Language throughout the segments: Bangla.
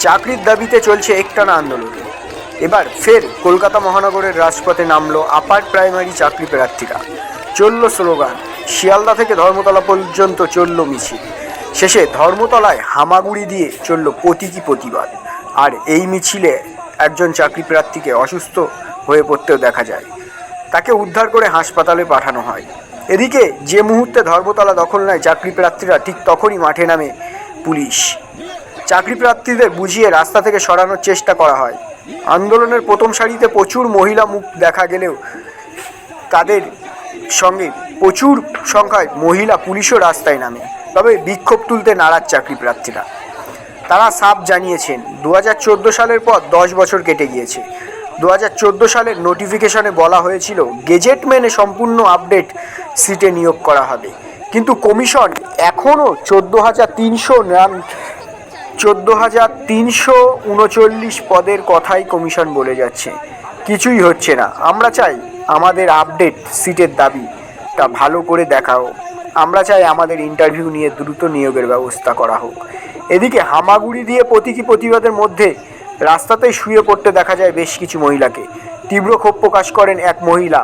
চাকরির দাবিতে চলছে একটানা আন্দোলন। এবার ফের কলকাতা মহানগরের রাজপথে নামলো আপার প্রাইমারি চাকরি প্রার্থীরা। চলল স্লোগান, শিয়ালদা থেকে ধর্মতলা পর্যন্ত চলল মিছিল। শেষে ধর্মতলায় হামাগুড়ি দিয়ে চলল প্রতীকী প্রতিবাদ। আর এই মিছিলে একজন চাকরি প্রার্থীকে অসুস্থ হয়ে পড়তেও দেখা যায়। তাকে উদ্ধার করে হাসপাতালে পাঠানো হয়। এদিকে যে মুহূর্তে ধর্মতলা দখল নেয় চাকরি প্রার্থীরা, ঠিক তখনই মাঠে নামে পুলিশ। চাকরি প্রার্থীদের বুঝিয়ে রাস্তা থেকে সরানোর চেষ্টা করা হয়। আন্দোলনের প্রথম সারিতে প্রচুর মহিলা মুখ দেখা গেলেও তাদের সঙ্গে প্রচুর সংখ্যায় মহিলা পুলিশও রাস্তায় নামে। তবে বিক্ষোভ তুলতে নারাজ চাকরি প্রার্থীরা তারা সাপ জানিয়েছেন দু হাজার চোদ্দ সালের পর দশ বছর কেটে গিয়েছে। দু হাজার চোদ্দ সালের নোটিফিকেশনে বলা হয়েছিল গেজেট মেনে সম্পূর্ণ আপডেট সিটে নিয়োগ করা হবে। কিন্তু কমিশন এখনও চোদ্দ হাজার তিনশো চোদ্দ হাজার তিনশো উনচল্লিশ পদের কথাই কমিশন বলে যাচ্ছে। কিছুই হচ্ছে না। আমরা চাই আমাদের আপডেট সিটের দাবি, তা ভালো করে দেখা হোক আমরা চাই আমাদের ইন্টারভিউ নিয়ে দ্রুত নিয়োগের ব্যবস্থা করা হোক। এদিকে হামাগুড়ি দিয়ে প্রতীকী প্রতিবাদের মধ্যে রাস্তাতেই শুয়ে পড়তে দেখা যায় বেশ কিছু মহিলাকে। তীব্র ক্ষোভ প্রকাশ করেন এক মহিলা।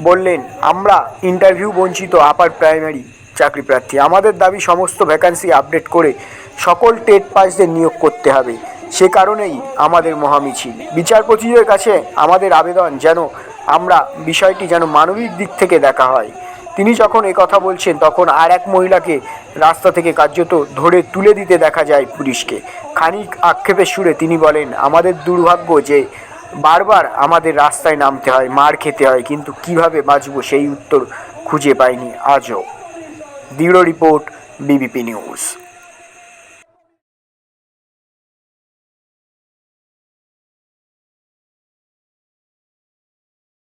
বললেন, আমরা ইন্টারভিউ বঞ্চিত, আপার প্রাইমারি চাকরি প্রার্থী। আমাদের দাবি সমস্ত ভ্যাকান্সি আপডেট করে সকল টেট পাসদের নিয়োগ করতে হবে। সে কারণেই আমাদের মহামিছিল। বিচারপতিদের কাছে আমাদের আবেদন যেন আমরা বিষয়টি যেন মানবিক দিক থেকে দেখা হয়। তিনি যখন কথা বলছেন, তখন আর এক মহিলাকে রাস্তা থেকে কার্যত ধরে তুলে দিতে দেখা যায় পুলিশকে। খানিক আক্ষেপের সুরে তিনি বলেন, আমাদের দুর্ভাগ্য যে বারবার আমাদের রাস্তায় নামতে হয়, মার খেতে হয়, কিন্তু কীভাবে বাঁচবো সেই উত্তর খুঁজে পাইনি আজও। দৃঢ় রিপোর্ট, বিবিপি নিউজ।